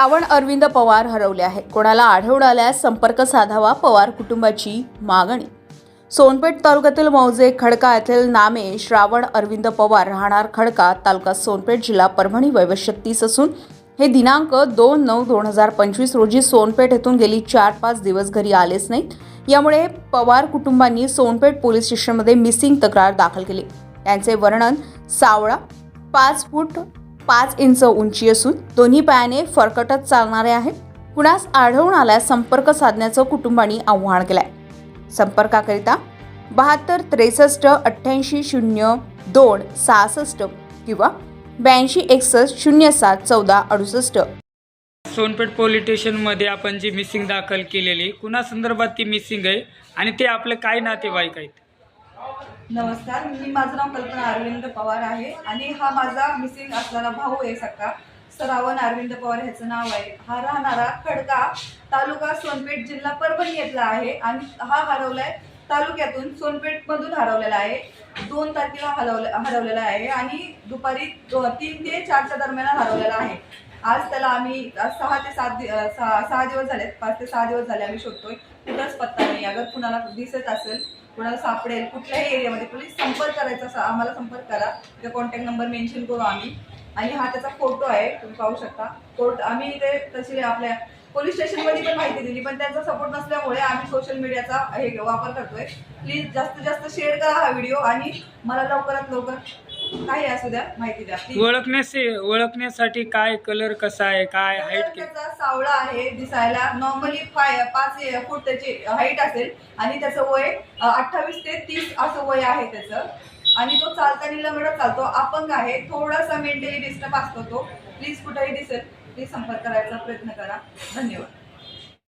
श्रावण अरविंद पवार हरवले आहे कोणाला आढळून आल्यास संपर्क साधावा पवार कुटुंबाची मागणी. सोनपेठ तालुक्यातील मौजे खडका येथील नामे श्रावण अरविंद पवार राहणार खडका तालुका सोनपेठ जिल्हा परभणी वैवश्य तीस असून हे दिनांक दोन नऊ दोन हजार पंचवीस रोजी सोनपेठ येथून गेली चार पाच दिवस घरी आलेच नाहीत. यामुळे पवार कुटुंबांनी सोनपेठ पोलीस स्टेशनमध्ये मिसिंग तक्रार दाखल केली. त्यांचे वर्णन सावळा पाच फूट पाच इंच उंची असून दोन्ही पायाने फरकटत चालणारे आहेत. कुणास आढळून आल्यास संपर्क साधण्याचं कुटुंबांनी आव्हान केलंय. संपर्काकरिता बहात्तर त्रेसष्ट अठ्ठ्याऐंशी शून्य दोन सहासष्ट किंवा ब्याऐंशी एकसष्ट शून्य सात चौदा अडुसष्ट. सोनपेठ पोलीस स्टेशनमध्ये आपण जी मिसिंग दाखल केलेली कुणासंदर्भात ती मिसिंग आहे आणि ते आपले काय नातेवाईक आहेत? नमस्कार मी माझं नाव कल्पना अरविंद पवार आहे आणि हा माझा मिसिंग असलेला भाऊ आहे सक्का श्रावण अरविंद पवार ह्याचं नाव आहे. हा राहणारा खडका तालुका सोनपेठ जिल्हा परभणी येथला आहे आणि हा हरवलाय तालुक्यातून सोनपेठ मधून हरवलेला आहे. दोन तारखेला हरवले हरवलेला आहे आणि दुपारी दो- तीन ते चारच्या दरम्यान हरवलेला आहे. आज त्याला आम्ही आज सहा ते सात दि- सहा सहा दिवस झालेत. पाच ते सहा दिवस झाले आम्ही शोधतोय. कुठंच पत्ता नाही. अगर कुणाला दिसत असेल कुणाला सापडेल कुठल्याही एरियामध्ये प्लीज संपर्क करायचा आम्हाला संपर्क करा. त्या कॉन्टॅक्ट नंबर मेन्शन करू आम्ही. आणि हा त्याचा फोटो आहे. तुम्ही पाहू शकता. कोर्ट आम्ही ते तशी आपल्या पोलीस स्टेशनमध्ये पण माहिती दिली पण त्यांचा सपोर्ट नसल्यामुळे आम्ही सोशल मीडियाचा हे वापर करतोय. प्लीज जास्तीत जास्त शेअर करा हा व्हिडिओ आणि मला लवकरात लवकर काही असू द्या माहिती द्या. Please. ओळखण्याचे ओळखण्यासाठी काय कलर कसा आहे काय हाईट त्याचा सावळा आहे दिसायला नॉर्मली पाय पाच फूट त्याची हाईट असेल. आणि त्याचं वय अठ्ठावीस ते तीस असं वय आहे त्याचं. आणि तो चालताना लंगडत चालतो अपंग आहे. थोडासा मेंटली डिस्टर्ब असतो तो. प्लीज कुठेही दिसेल. प्लीज संपर्क करायचा प्रयत्न करा. धन्यवाद.